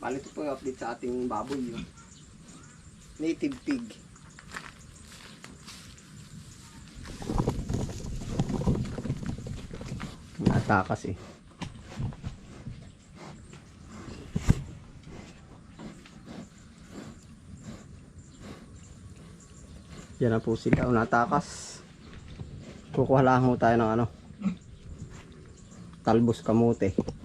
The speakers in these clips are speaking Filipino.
Bali ito po update sa ating baboy. Yung native pig. Natakas eh. Yan na po sila. Natakas. Kukuha lang tayo ng ano. Talbos kamote.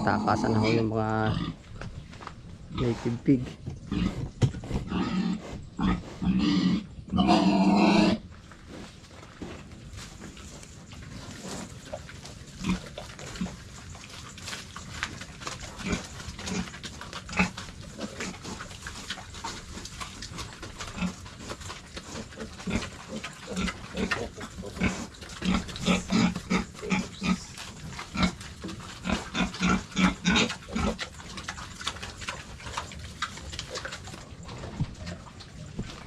Nagtatakasan na ho yung mga native pig.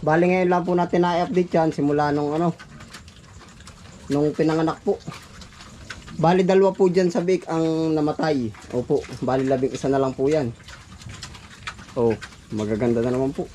Bali ngayon lang po natin na-update yan simula nung ano nung pinanganak po. Bali dalawa po dyan sa bake ang namatay. Opo, bali labing isa na lang po yan. Oh, magaganda na naman po.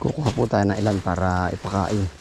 Kukuha po tayo ng ilan para ipakain.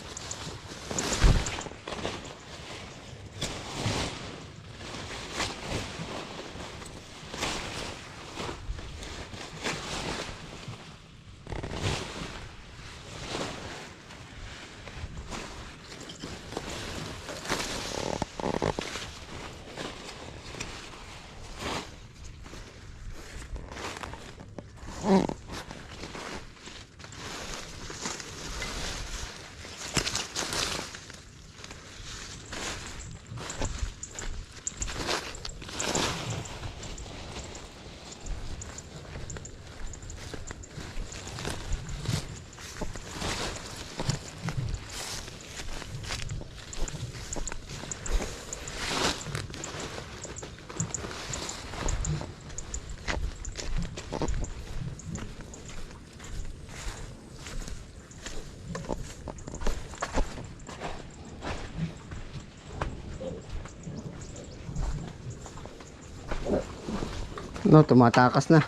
No, tumatakas na.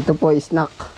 Ito po snack.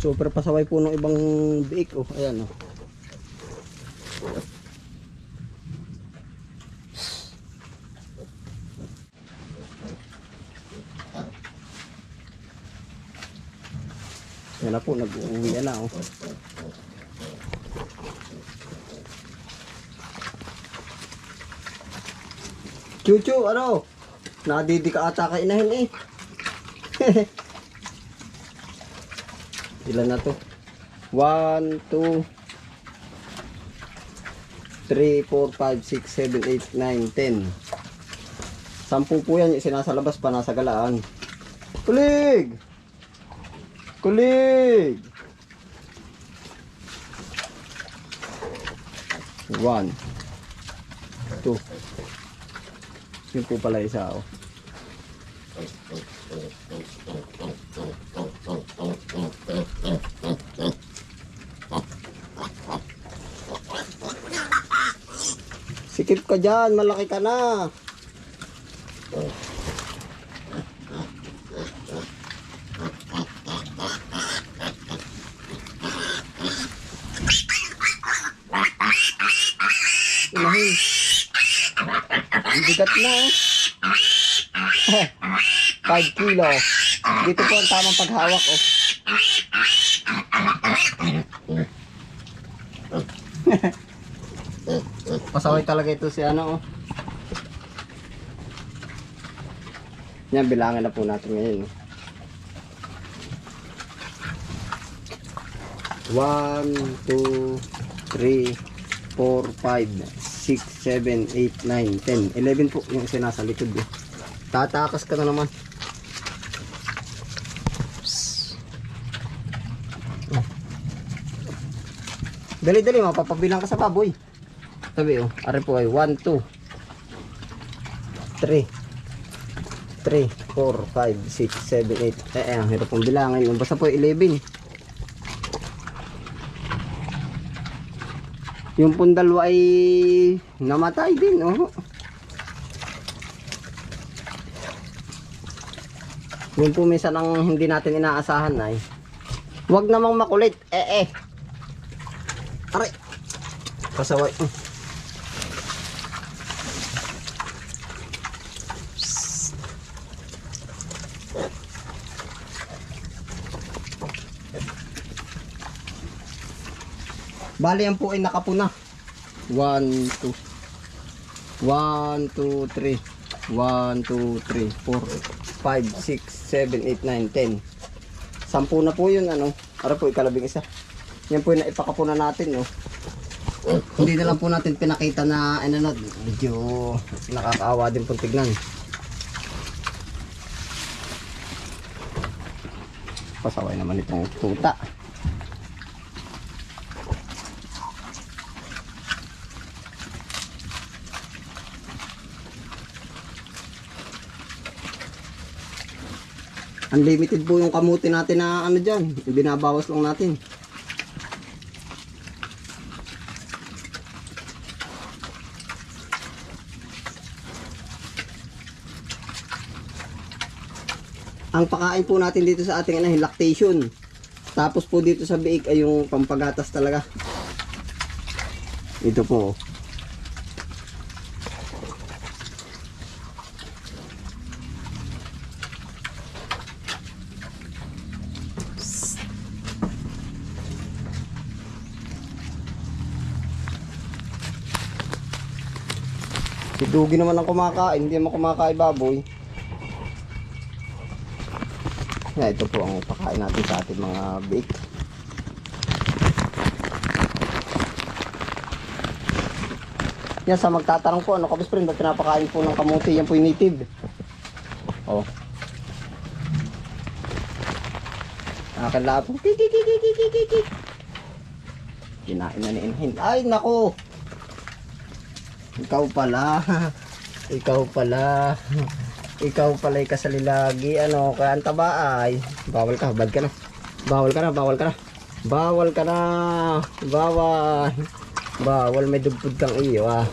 super pasaway po ng ibang biik oh ayan oh Yan na po, nag-uwi na oh. Chuchu, ano? Nadidi ka ata kainahin eh. Ilan na to? 1, 2, 3, 4, 5, 6, 7, 8, 9, 10. Sampu po yan sinasalabas pa nasa galaan. Kulig! Kulig! One. Two. Yun po pala isa oh. Sikip ka dyan, malaki ka na. Inahin. Ang bigat na oh. 5 kilo. Dito po ang tamang paghawak oh. Pasaway talaga ito si ano oh. Yan, bilangan na po natin ngayon. oh. One, two, three, four, five, six, seven, eight, nine, ten. Eleven po yung isa nasa likod. Eh. Tatakas ka na naman. Psst. Oh. Mapapabilang ka sa baboy. Sabi oh, ari po ay 1, 2, 3, 3, 4, 5, 6, 7, 8. Eh, eh, ang hirap pong bilangin. Basta po 11. Yung pong ay namatay din, oh. Yung po minsan ang hindi natin inaasahan ay Huwag namang makulit. Eh, eh. Aray. Pasaway. Mm. Bali yan po ay nakapuna. 1, 2. 1, 2, 3. 1, 2, 3, 4, 5, 6, 7, 8, 9, 10. Sampu na po yun, ano. Para po ikalabing isa. Yan po yung naipakapuna natin, no. Hindi na lang po natin pinakita na, ano na, medyo nakakaawa din po tignan. Pasaway naman itong tuta. Unlimited po yung kamuti natin na ano dyan. Binabawas lang natin. Ang pakain po natin dito sa ating ano, lactation. Tapos po dito sa biik ay yung pampagatas talaga. Ito po. Dugi naman ang kumakain, hindi naman kumakain baboy. Na ito po ang pakain natin sa ating mga bake. Yan sa magtatanong po, ano ka friend, ba't pinapakain po ng kamuti? Yan po yung native. Oh. Akin lahat po. Kinain na ni Inhin. Ay, nako! Ikaw pala. Ikaw pala. Ikaw pala yung kasalilagi. Ano, kaya ang taba ay. Bawal ka, bad ka na. Bawal ka na, bawal ka na. Bawal ka na. Bawal. Bawal, may dugtog kang iyo ah.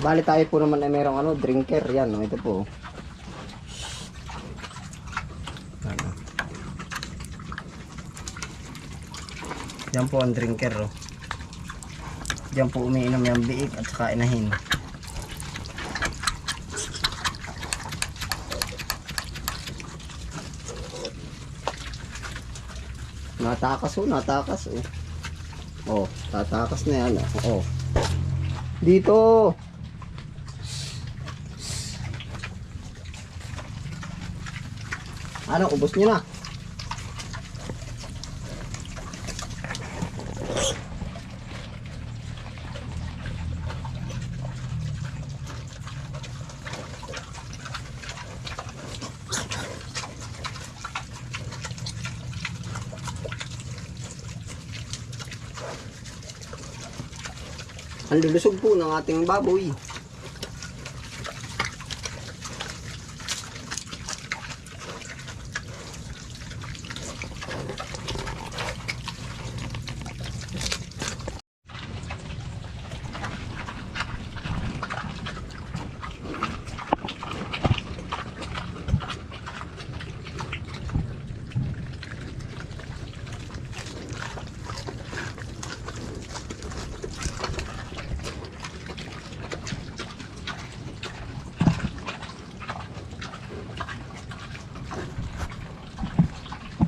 Bali tayo po naman ay merong ano, drinker. Yan, oh, ito po. Ano. Yan po ang drinker. Oh. Diyan po umiinom yung biik at saka inahin. Natakas oh, natakas oh. Oh, tatakas na yan oh. oh. Dito. Ano, ubos niyo na. Ang lulusog po ng ating baboy.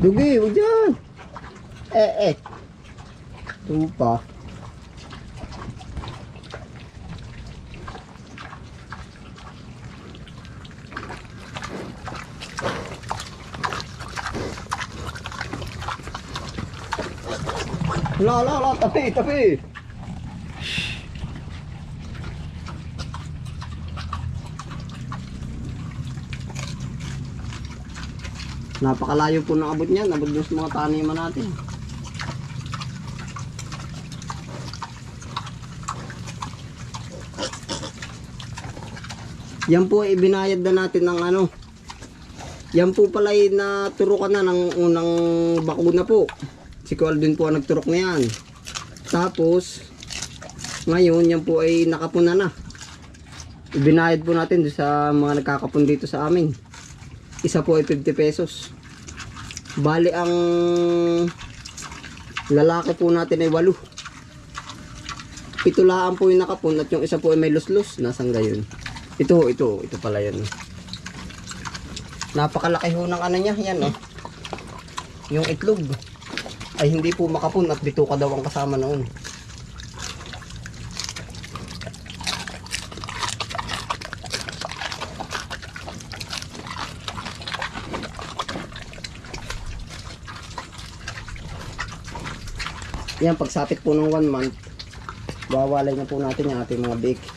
Dugi, huwag. Eh, eh. Tupa. La, la, la, tabi, tabi. Napakalayo po ng abot niyan, abot dun mga taniman natin. Yan po ay binayad na natin ng ano. Yan po pala ay naturukan na ng unang bakuna po. Si Kualdun po ang nagturok na yan. Tapos, ngayon yan po ay nakapuna na. Ibinayad po natin sa mga nagkakapun dito sa amin. Isa po ay 50 pesos. Bali ang lalaki po natin ay 8. Pitulaan po yung nakapun at yung isa po ay may luslus. Nasaan gayon? Ito, ito, ito pala yan. Napakalaki ho ng ano niya, yan oh. Yung itlog ay hindi po makapun at bituka daw ang kasama noon. Yan, pagsapit po ng one month, bawalay na po natin yung ating mga bake.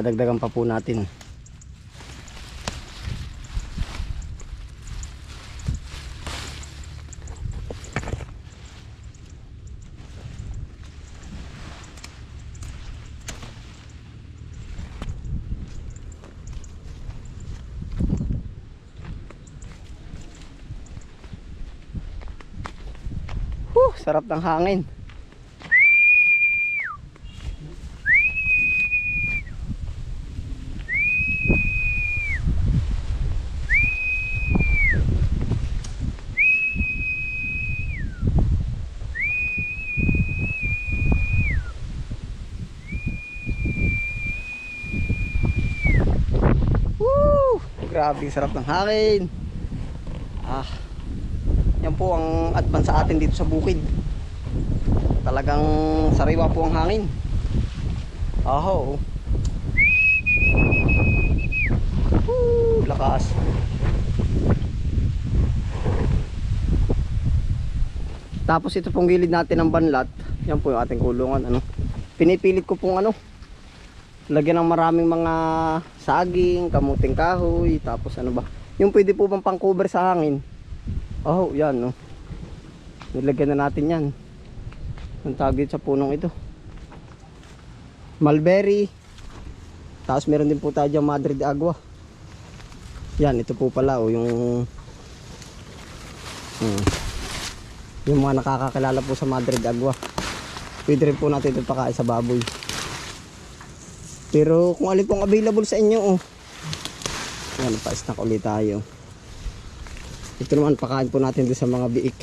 Dadagdagan pa po natin. Huh, sarap ng hangin. Woo! Grabe, sarap ng hangin. Ah. Yan po ang advance sa atin dito sa bukid. Talagang sariwa po ang hangin. Aho. Woo! Lakas. Tapos ito pong gilid natin ng banlat. Yan po yung ating kulungan. Ano? Pinipilit ko pong ano. Lagyan ng maraming mga saging, kamuting kahoy, tapos ano ba? Yung pwede po bang pang-cover sa hangin. Oh, yan no. Nilagyan na natin yan. Ang tawag dito sa punong ito. Mulberry. Tapos meron din po tayo dyan Madre Agua. Yan, ito po pala oh, yung hmm, yung mga nakakakilala po sa Madre de Agua. Pwede rin po natin ito pakain sa baboy. Pero kung alin pong available sa inyo, oh. Yan, pa-snack ulit tayo. Ito naman, pakain po natin doon sa mga biik.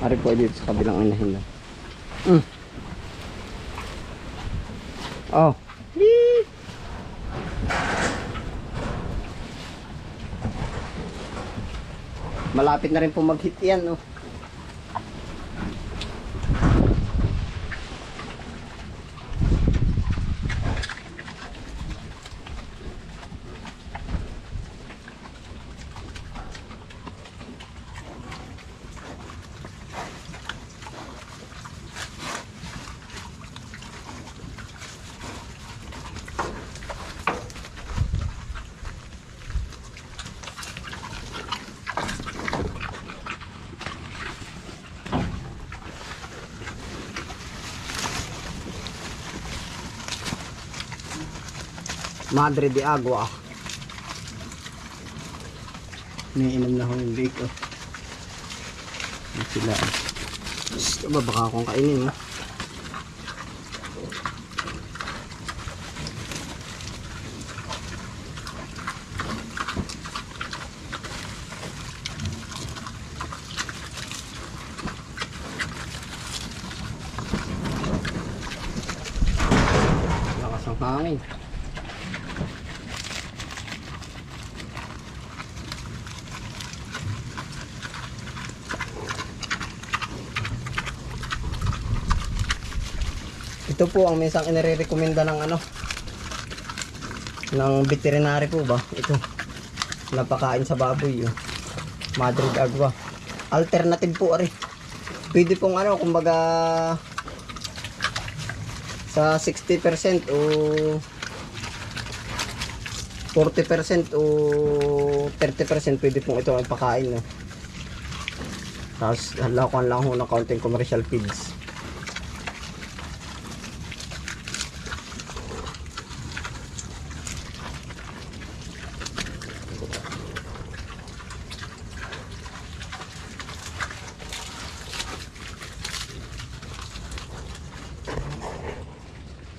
Ari po dito sa kabilang inahin na. Mm. Oh. Malapit na rin po mag-hit yan, no? Madre de Agua. May inom na akong bake, oh. Sila, oh. Gusto ba baka akong kainin, oh. Lakas ang hangin. Ito po ang minsan inirekomenda ng ano ng veterinary po ba? Ito. Napakain sa baboy. Oh. Madrid agua. Alternative po ari. Pwede pong ano kumbaga sa 60% o 40% o 30% pwede pong ito ang pakain no. Tapos halakuan lang ho ng kaunting commercial feeds.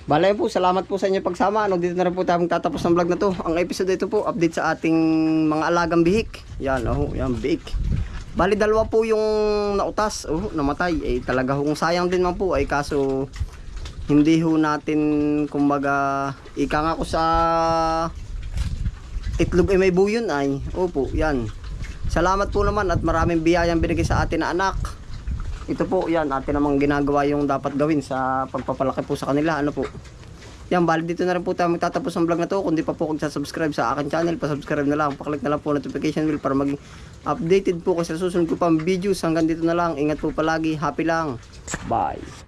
Balay po, salamat po sa inyo pagsama. Ano, dito na rin po tayo magtatapos ng vlog na to. Ang episode ito po, update sa ating mga alagang bihik. Yan, oh, yan, bihik. Bali, dalawa po yung nautas, oh, namatay. Eh, talaga kung sayang din man po, ay kaso hindi ho natin, kumbaga, ika nga ko sa itlog ay may buyon ay. Opo, yan. Salamat po naman at maraming biyayang binigay sa atin na anak. Ito po, yan, atin namang ginagawa yung dapat gawin sa pagpapalaki po sa kanila. Ano po? Yan, bali dito na rin po tayo magtatapos ng vlog na to. Kung di pa po kung subscribe sa akin channel, pa-subscribe na lang. Paklik na lang po notification bell para maging updated po kasi sa susunod ko pang videos. Hanggang dito na lang. Ingat po palagi. Happy lang. Bye.